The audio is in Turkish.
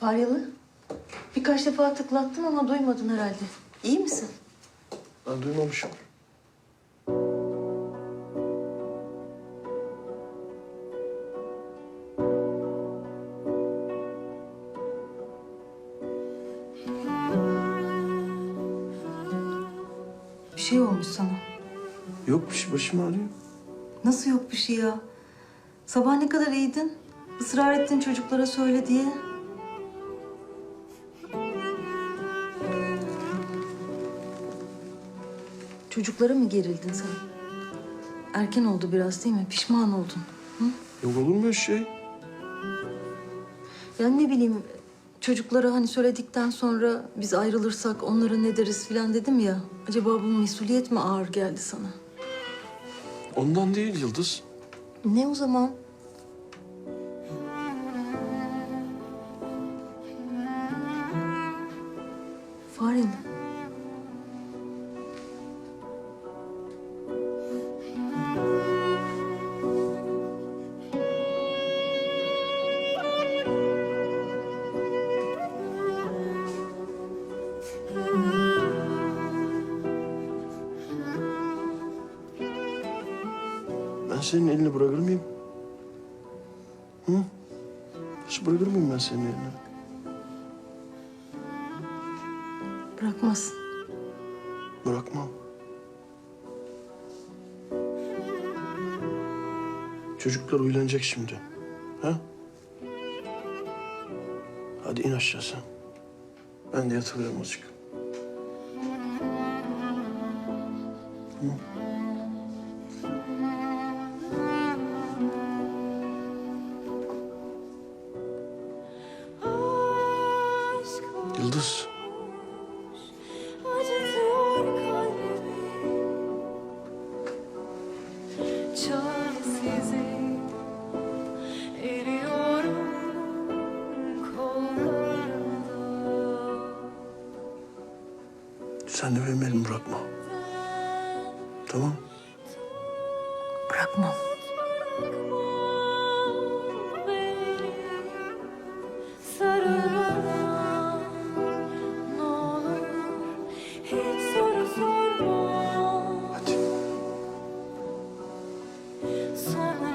Faryalı. Birkaç defa tıklattım ama duymadın herhalde. İyi misin? Ben duymamışım. Bir şey olmuş sana. Yok bir şey başım ağrıyor. Nasıl yok bir şey ya? Sabah ne kadar iyiydin? Israr ettin çocuklara söyle diye. Çocuklara mı gerildin sen? Erken oldu biraz değil mi? Pişman oldun. Hı? Yok olur mu öyle şey? Yani ne bileyim çocuklara hani söyledikten sonra biz ayrılırsak onlara ne deriz falan dedim ya. Acaba bu mesuliyet mi ağır geldi sana? Ondan değil Yıldız. Ne o zaman? Farin. Ben senin elini bırakır mıyım? Hı? Hiç bırakır mıyım ben senin elini? Bırakmazsın. Bırakmam. Çocuklar uylanacak şimdi. Ha? Hadi in aşağı sen. Ben de yatıverem azıcık. Yıldız. Sen de benim elimi bırakma. Tamam. Bırakmam. Bırakma Sana